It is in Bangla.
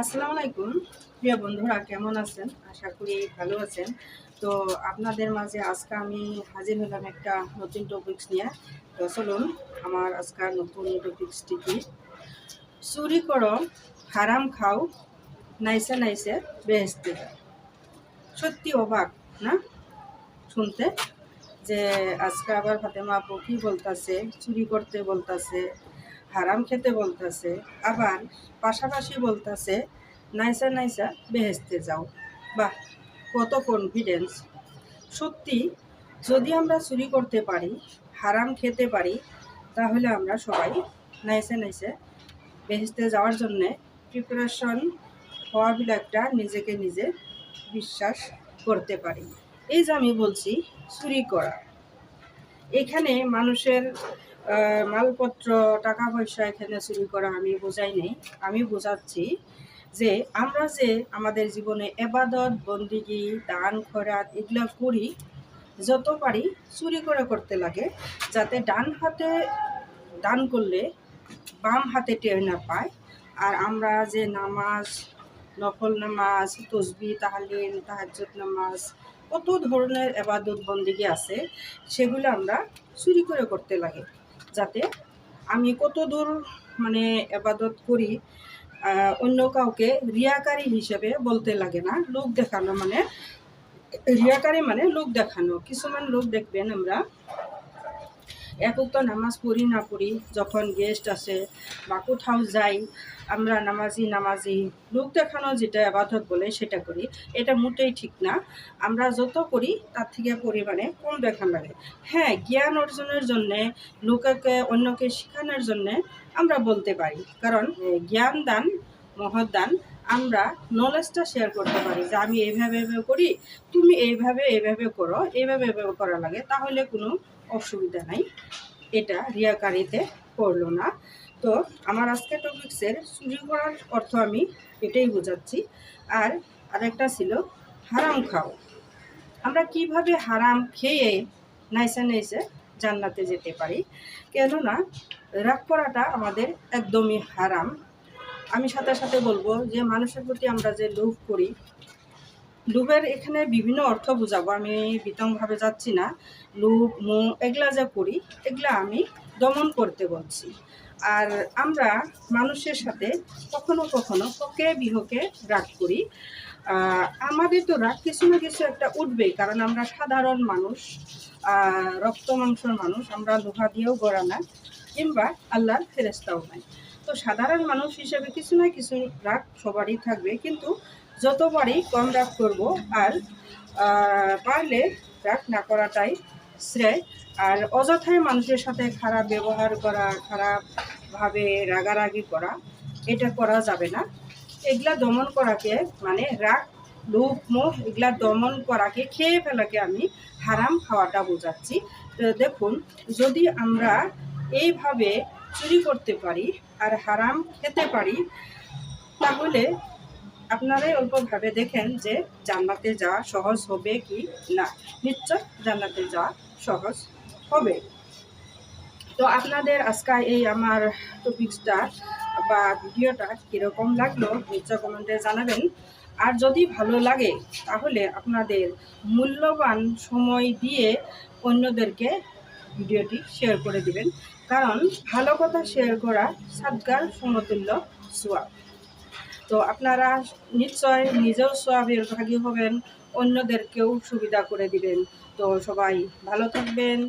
আসসালামু আলাইকুম। প্রিয় বন্ধুরা, কেমন আছেন? আশা করি ভালো আছেন। তো আপনাদের মাঝে আজকে আমি হাজির হলাম একটা নতুন টপিকস নিয়ে। তো চলুন, আমার আজকাল নতুন টপিক্সটি কি? চুরি করো, হারাম খাও, নাইসে নাইসে বেহেস্তে। সত্যি অবাক, না? শুনতে? যে আজকে আবার ফাতেমা আপু কি বলতাছে, চুরি করতে বলতাছে হারাম খেতে বলতাছে, আবার পাশাপাশি বলতাছে, নাইসা নাইসা বেহেস্তে যাও। বাহ, কত কনফিডেন্স সত্যি, যদি আমরা চুরি করতে পারি, হারাম খেতে পারি, তাহলে আমরা সবাই নাইসে নাইসে বেহেস্তে যাওয়ার জন্যে প্রিপারেশন হওয়া একটা নিজেকে নিজে বিশ্বাস করতে পারি। এই যে আমি বলছি, চুরি করা। এখানে মানুষের মালপত্র টাকা পয়সা এখানে চুরি করা আমি বোঝাই নেই। আমি বোঝাচ্ছি যে আমরা যে আমাদের জীবনে এবাদত, বন্দিগি, দান খরাত এগুলো করি, যত পারি চুরি করে করতে লাগে, যাতে ডান হাতে দান করলে বাম হাতে টের না পায়। আর আমরা যে নামাজ, নফল নামাজ, তসবি, তাহলিল, তাহাজ্জুদ নামাজ, কত ধরনের এবাদত, বন্দিগি আছে, সেগুলো আমরা চুরি করে করতে লাগে। যাতে আমি কত দূর মানে আবাদত করি অন্য কাউকে রিয়াকারী হিসেবে বলতে লাগে না, লোক দেখানো মানে রিয়াকারী মানে লোক দেখানো। কিছুমান লোক দেখবেন আমরা এক তো নামাজ পড়ি না পড়ি, যখন গেস্ট আসে বা কোথাও যাই, আমরা নামাজি নামাজি, লোক দেখানো যেটা আবাদত বলে সেটা করি। এটা মোটেই ঠিক না। আমরা যত করি তার থেকে পরিমাণে কম দেখান লাগে হ্যাঁ জ্ঞান অর্জনের জন্যে, লোককে, অন্যকে শেখানোর জন্যে আমরা বলতে পারি। কারণ জ্ঞান দান, মহৎ দান, আমরা নলেজটা শেয়ার করতে পারি যে আমি এইভাবে এইভাবে করি, তুমি এইভাবে এইভাবে করো, এইভাবে এইভাবে করা লাগে। তাহলে কোনো অসুবিধা নাই। এটা রিয়াকারিতে পড়ল না। তো আমার আজকে টপিক্সের চুরি করার অর্থ আমি এটাই বোঝাচ্ছি। আর আরেকটা ছিল, হারাম খাও। আমরা কীভাবে হারাম খেয়ে নাইসে নাইসে জান্নাতে যেতে পারি? কেননা, রাগ করাটা আমাদের একদমই হারাম। আমি সাথে সাথে বলব যে, মানুষের প্রতি আমরা যে লোভ করি লোভের এখানে বিভিন্ন অর্থ বোঝাবো, আমি বিতংভাবে যাচ্ছি না। লোভ মোহ এগুলা যা করি, এগুলা আমি দমন করতে বলছি। আর আমরা মানুষের সাথে কখনো কখনো হকে বিহকে রাগ করি। আমাদের তো রাগ কিছু না কিছু একটা উঠবেই, কারণ আমরা সাধারণ মানুষ রক্ত মাংসর মানুষ, আমরা লোহা দিয়েও গড়া না, কিংবা আল্লাহর ফেরেস্তাও নাই। তো সাধারণ মানুষ হিসেবে কিছু না কিছু রাগ সবারই থাকবে, কিন্তু যতবারই কম রাগ করব, আর পারলে রাগ না করাটাই শ্রেয়। আর অযথায় মানুষের সাথে খারাপ ব্যবহার করা, খারাপভাবে রাগারাগি করা, এটা করা যাবে না। এগুলা দমন করাকে মানে রাগ লোভ মোহ, এগুলা দমন করাকে খেয়ে ফেলাকে আমি হারাম খাওয়াটা বোঝাচ্ছি। তো দেখুন, যদি আমরা এইভাবে চুরি করতে পারি আর হারাম খেতে পারি, তাহলে আপনারাই অল্প ভাবে দেখেন যে জান্নাতে যাওয়া সহজ হবে কি না। নিশ্চয় জান্নাতে যাওয়া সহজ হবে। তো আপনাদের আজকে এই আমার টপিক্সটা বা ভিডিওটা কীরকম লাগল নিশ্চয় কমেন্টে জানাবেন। আর যদি ভালো লাগে, তাহলে আপনাদের মূল্যবান সময় দিয়ে অন্যদেরকে ভিডিওটি শেয়ার করে দিবেন। কারণ ভালো কথা শেয়ার করা সাদগার সমতুল্য সোয়াব। তো আপনারা নিশ্চয় নিজেও সোয়াবের ভাগী হবেন, অন্যদেরকেও সুবিধা করে দিবেন। তো সবাই ভালো থাকবেন।